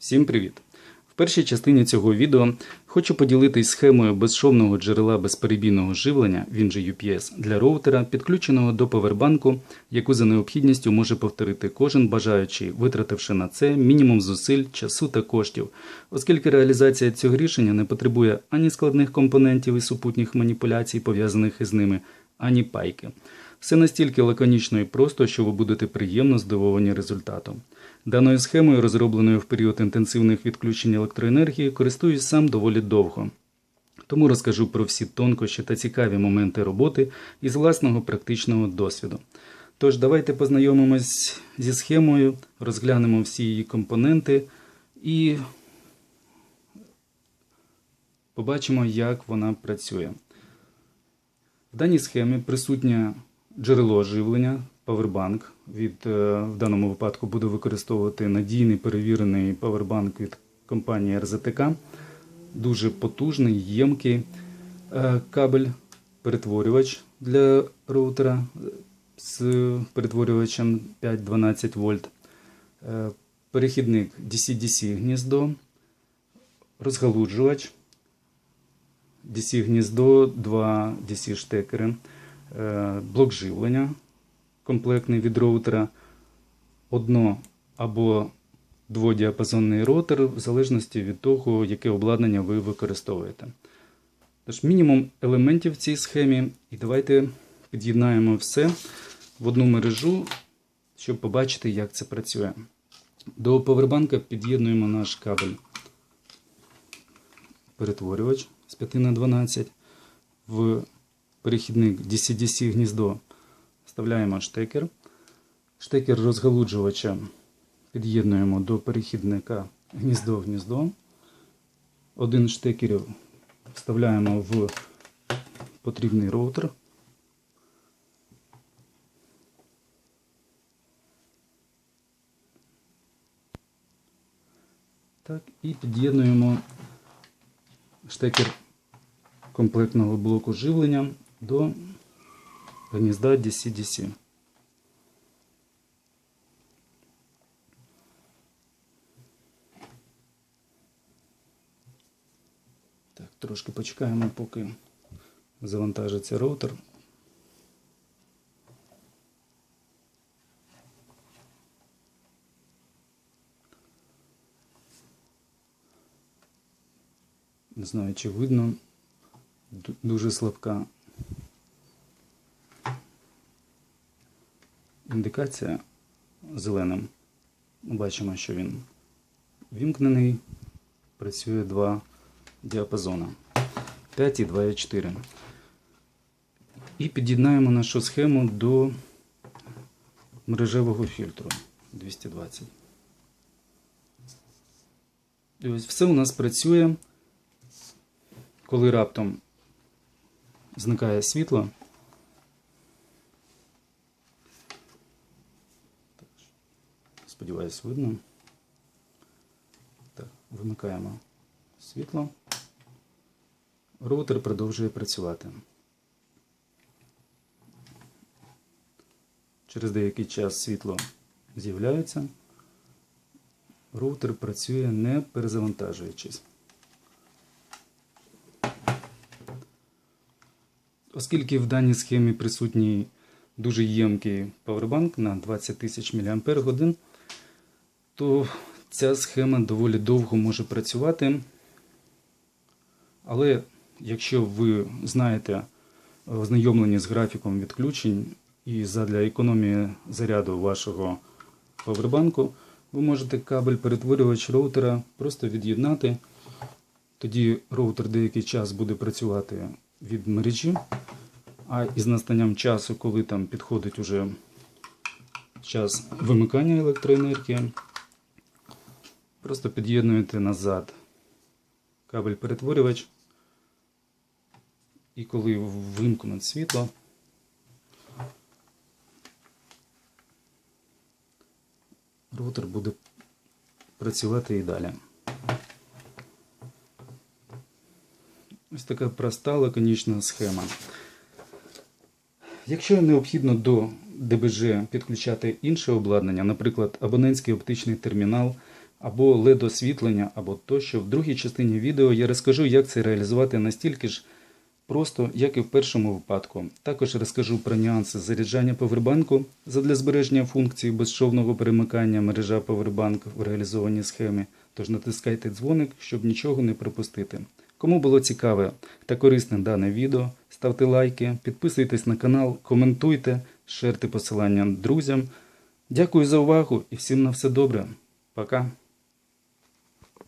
Всім привіт! В першій частині цього відео хочу поділитись схемою безшовного джерела безперебійного живлення, він же UPS, для роутера, підключеного до повербанку, яку за необхідністю може повторити кожен бажаючий, витративши на це мінімум зусиль, часу та коштів, оскільки реалізація цього рішення не потребує ані складних компонентів і супутніх маніпуляцій, пов'язаних із ними, ані пайки. Все настільки лаконічно і просто, що ви будете приємно здивовані результатом. Даною схемою, розробленою в період інтенсивних відключень електроенергії, користуюсь сам доволі довго. Тому розкажу про всі тонкощі та цікаві моменти роботи із власного практичного досвіду. Тож, давайте познайомимось зі схемою, розглянемо всі її компоненти і побачимо, як вона працює. В даній схемі присутнє джерело живлення, павербанк. Від, е, в даному випадку буду використовувати надійний перевірений павербанк від компанії РЗТК. Дуже потужний, ємкий е, кабель, перетворювач для роутера з перетворювачем 5-12 вольт, е, перехідник DC-DC гніздо, розгалуджувач, DC гніздо, два DC штекери, е, блок живлення комплектний від роутера, одно або дводіапазонний роутер, в залежності від того, яке обладнання ви використовуєте. Тож, мінімум елементів в цій схемі, і давайте під'єднаємо все в одну мережу, щоб побачити, як це працює. До повербанка під'єднуємо наш кабель перетворювач з 5 на 12 в перехідник DC-DC гніздо вставляємо штекер. Штекер розгалуджувача під'єднуємо до перехідника гніздо в гніздо. Один штекерів вставляємо в потрібний роутер. Так, і під'єднуємо штекер комплектного блоку живлення до гнізда DC-DC. Так, трошки почекаємо, поки завантажиться роутер. Не знаю, чи видно. Ду- Дуже слабка індикація зеленим. Ми Бачимо, що він вімкнений. Працює два діапазони 5 і 2,4. І під'єднаємо нашу схему до мережевого фільтру 220. І ось все у нас працює. Коли раптом зникає світло, Сподіваюсь, видно. Так, вимикаємо світло. Роутер продовжує працювати. Через деякий час світло з'являється. Роутер працює не перезавантажуючись. Оскільки в даній схемі присутній дуже ємкий павербанк на 20 тисяч мАч, то ця схема доволі довго може працювати. Але якщо ви знаєте ознайомлені з графіком відключень і задля економії заряду вашого павербанку, ви можете кабель перетворювач роутера просто від'єднати. Тоді роутер деякий час буде працювати від мережі, а із настанням часу, коли там підходить уже час вимикання електроенергії, Просто під'єднуєте назад кабель перетворювач. І коли вимкнуть світло, роутер буде працювати і далі. Ось така проста лаконічна схема. Якщо необхідно до ДБЖ підключати інше обладнання, наприклад, абонентський оптичний термінал, або LED освітлення, або тощо. В другій частині відео я розкажу, як це реалізувати настільки ж просто, як і в першому випадку. Також розкажу про нюанси заряджання повербанку задля збереження функції безшовного перемикання мережа Powerbank в реалізованій схемі. Тож натискайте дзвоник, щоб нічого не пропустити. Кому було цікаве та корисне дане відео, ставте лайки, підписуйтесь на канал, коментуйте, шерте посилання друзям. Дякую за увагу і всім на все добре. Пока.